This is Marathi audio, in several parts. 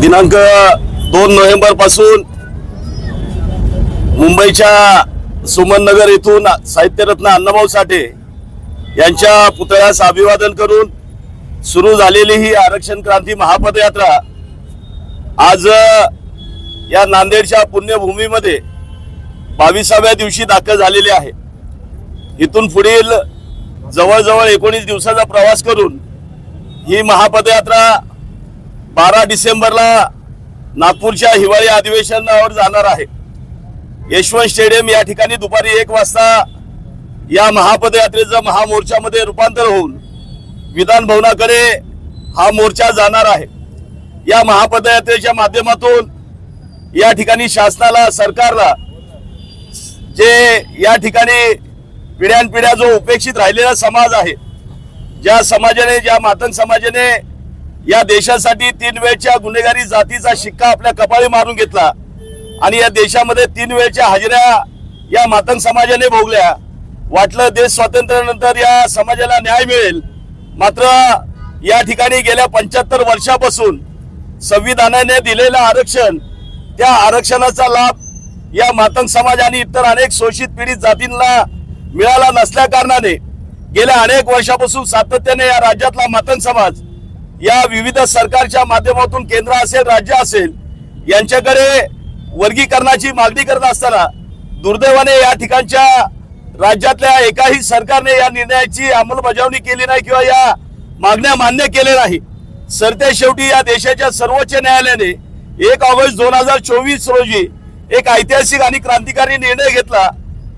दिनांक दोन नोव्हेंबरपासून मुंबईच्या सुमननगर येथून साहित्यरत्न अण्णाभाऊ साठे यांच्या पुतळ्यास अभिवादन करून सुरू झालेली ही आरक्षण क्रांती महापदयात्रा आज या नांदेडच्या पुण्यभूमीमध्ये बावीसाव्या दिवशी दाखल झालेली आहे. इथून पुढील जवळजवळ एकोणीस दिवसाचा प्रवास करून ही महापदयात्रा बारा डिसेंबरला नागपूरच्या हिवाळी अधिवेशनावर जाणार आहे. यशवंत स्टेडियम या ठिकाणी दुपारी एक वाजता या महापदयात्रेचं महामोर्चामध्ये रूपांतर होऊन विधान भवनाकडे हा मोर्चा जाणार आहे. या महापदयात्रेच्या माध्यमातून या ठिकाणी शासनाला सरकारला जे या ठिकाणी पिढ्यानपिढ्या जो उपेक्षित राहिलेला समाज आहे ज्या समाजाने ज्या मातंग समाजाने या देशासाठी तीन वेळच्या गुन्हेगारी जातीचा शिक्का आपल्या कपाळी मारून घेतला आणि या देशामध्ये तीन वेळच्या हाजऱ्या या मातंग समाजाने भोगल्या वाटलं देश स्वातंत्र्यानंतर या समाजाला न्याय मिळेल. मात्र या ठिकाणी गेल्या पंच्याहत्तर वर्षापासून संविधानाने दिलेलं आरक्षण त्या आरक्षणाचा लाभ या मातंग समाज आणि इतर अनेक शोषित पीडित जातींना मिळाला नसल्या कारणाने गेल्या अनेक वर्षापासून सातत्याने या राज्यातला मतन समाज या विविध सरकारच्या माध्यमातून केंद्र असेल राज्य असेल यांच्याकडे वर्गीकरणाची मागणी करत असताना दुर्दैवाने या ठिकाणच्या राज्यातल्या एकाही सरकारने या निर्णयाची अंमलबजावणी केली नाही किंवा या मागण्या मान्य केल्या नाही. सरते शेवटी या देशाच्या सर्वोच्च न्यायालयाने एक ऑगस्ट दोन हजार चोवीस रोजी एक ऐतिहासिक आणि क्रांतिकारी निर्णय घेतला.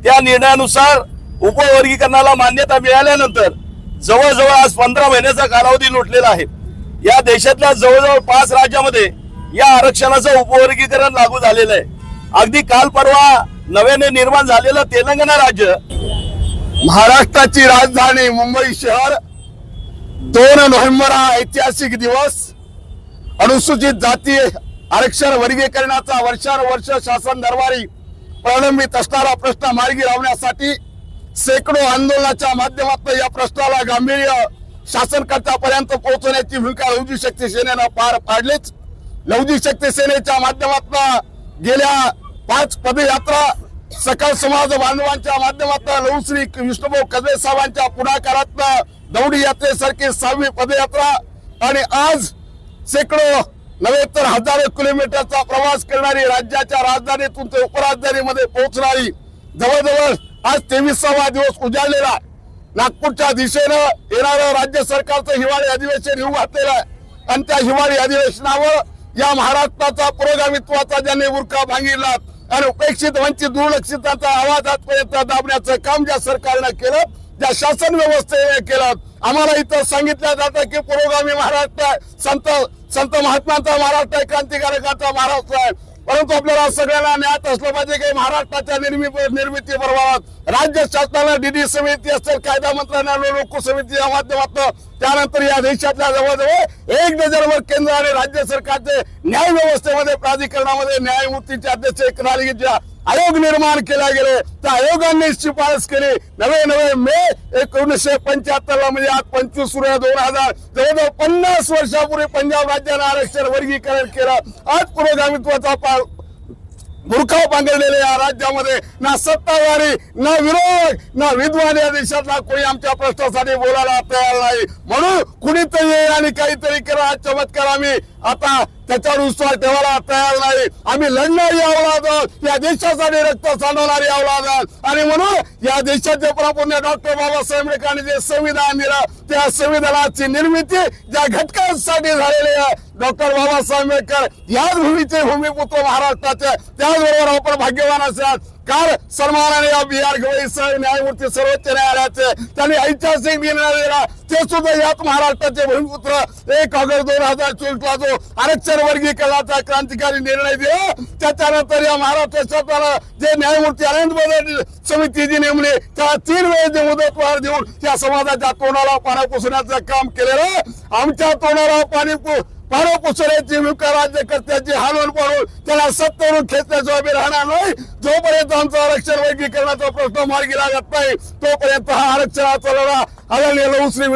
त्या निर्णयानुसार उपवर्गीकरणाला मान्यता मिळाल्यानंतर जवळजवळ आज पंधरा महिन्याचा कालावधी लुटलेला आहे. या देशातल्या जवळजवळ पाच राज्यामध्ये या आरक्षणाचं उपवर्गीकरण लागू झालेलं आहे. अगदी काल परवा नव्याने निर्माण झालेलं तेलंगणा राज्य महाराष्ट्राची राजधानी मुंबई शहर दोन नोव्हेंबर हा ऐतिहासिक दिवस अनुसूचित जाती आरक्षण वर्गीकरणाचा वर्षानुवर्ष शासन दरबारी प्रलंबित असणारा प्रश्न मार्गी लावण्यासाठी शेकडो आंदोलनाच्या माध्यमातून या प्रश्नाला गांभीर्य शासनकर्त्यापर्यंत पोहोचवण्याची भूमिका लवजी शक्ती सेनेनं पार पाडलीच. लवजी शक्ती सेनेच्या माध्यमातून गेल्या पाच पदयात्रा सकल समाज बांधवांच्या माध्यमातून लवश्री विष्णुभाऊ कदवे साहेबांच्या पुढाकारातनं दौडी यात्रेसारखी सहावी पदयात्रा आणि आज शेकडो नव्हे तर हजारो किलोमीटरचा प्रवास करणारी राज्याच्या राजधानीतून ते उपराजधानीमध्ये पोहोचणारी जवळजवळ आज तेवीसावा दिवस उजाडलेला आहे. नागपूरच्या दिशेनं येणारं राज्य सरकारचं हिवाळी अधिवेशन येऊ घातलेलं आहे. आणि त्या हिवाळी अधिवेशनावर या महाराष्ट्राचा पुरोगामित्वाचा ज्यांनी उरका भांगिरला आणि उपेक्षित वंचित दुर्लक्षितांचा आवाज आजपर्यंत दाबण्याचं काम ज्या सरकारनं केलं ज्या शासन व्यवस्थेने केलं आम्हाला इथं सांगितलं जातं की पुरोगामी महाराष्ट्र संत संत महात्म्यांचा महाराष्ट्र आहे क्रांतिकारकाचा महाराष्ट्र आहे. परंतु आपल्याला सगळ्यांना ज्ञात असलं पाहिजे की महाराष्ट्राच्या निर्मिती निर्मिती बरोबर राज्य शासनाला डीडी समिती असेल कायदा मंत्रालयाला लोक समितीच्या माध्यमातून. त्यानंतर या देशातल्या जवळजवळ एक डझनवर केंद्र आणि राज्य सरकारचे न्याय व्यवस्थेमध्ये प्राधिकरणामध्ये न्यायमूर्तीचे अध्यक्ष एकनाथजीच्या आयोग निर्माण केला गेले त्या आयोगाने शिफारस केली. नवे नवे मे एकोणीसशे पंच्याहत्तर ला म्हणजे आज पंचवीस सूर्य दोन हजार जवळजवळ पन्नास वर्षापूर्वी पंजाब राज्यानं आरक्षण वर्गीकरण केलं. आज पुरोगामित्वाचा पा बुरखाव पांघरलेले या राज्यामध्ये. ना सत्तावारी ना विरोध ना विद्वान या देशातला कोणी आमच्या प्रश्नासाठी बोलायला तयार नाही. म्हणून कुणीतरी आणि काहीतरी करा चमत्कार आम्ही. आता त्याच्यावर विश्वास ठेवायला तयार नाही. आम्ही लढणारी अवलाद या देशासाठी रक्त सांडवणारी अवलाद आणि म्हणून या देशाचे प्रापुण्य डॉक्टर बाबासाहेब आंबेडकरांनी जे संविधान दिलं त्या संविधानाची निर्मिती ज्या घटकांसाठी झालेली आहे डॉक्टर बाबासाहेब आंबेडकर याच भूमीचे भूमिपुत्र महाराष्ट्राचे त्याचबरोबर आपण भाग्यवान असतात काल सन्मानाने या बिहार गवई न्यायमूर्ती सर्वोच्च न्यायालयाचे त्यांनी ऐतिहासिक निर्णय दिला. ते सुद्धा याच महाराष्ट्राचे भूमिपुत्र एक ऑगस्ट दोन हजार चोवीस ला जो आरक्षण वर्गीकरणाचा क्रांतिकारी निर्णय दिला त्याच्यानंतर या महाराष्ट्र सरकारनं जे न्यायमूर्ती अनंत बदल समितीची नेमली त्याला तीन वेळेस मुदतवाढ देऊन त्या समाजाच्या तोंडाला पाणी पुसण्याचं काम केलेलं आमच्या तोंडाला पाणी पु- पाणी पुसण्याची भूमिका राज्यकर्त्याची हालवून पाडून त्याला सत्तेवरून खेचण्याची उभी राहणार नाही. जोपर्यंत आमचं आरक्षण वर्गीकरणाचा प्रश्न मार्गी लागत नाही तोपर्यंत हा आरक्षणाचा लढा आलेला लवश्री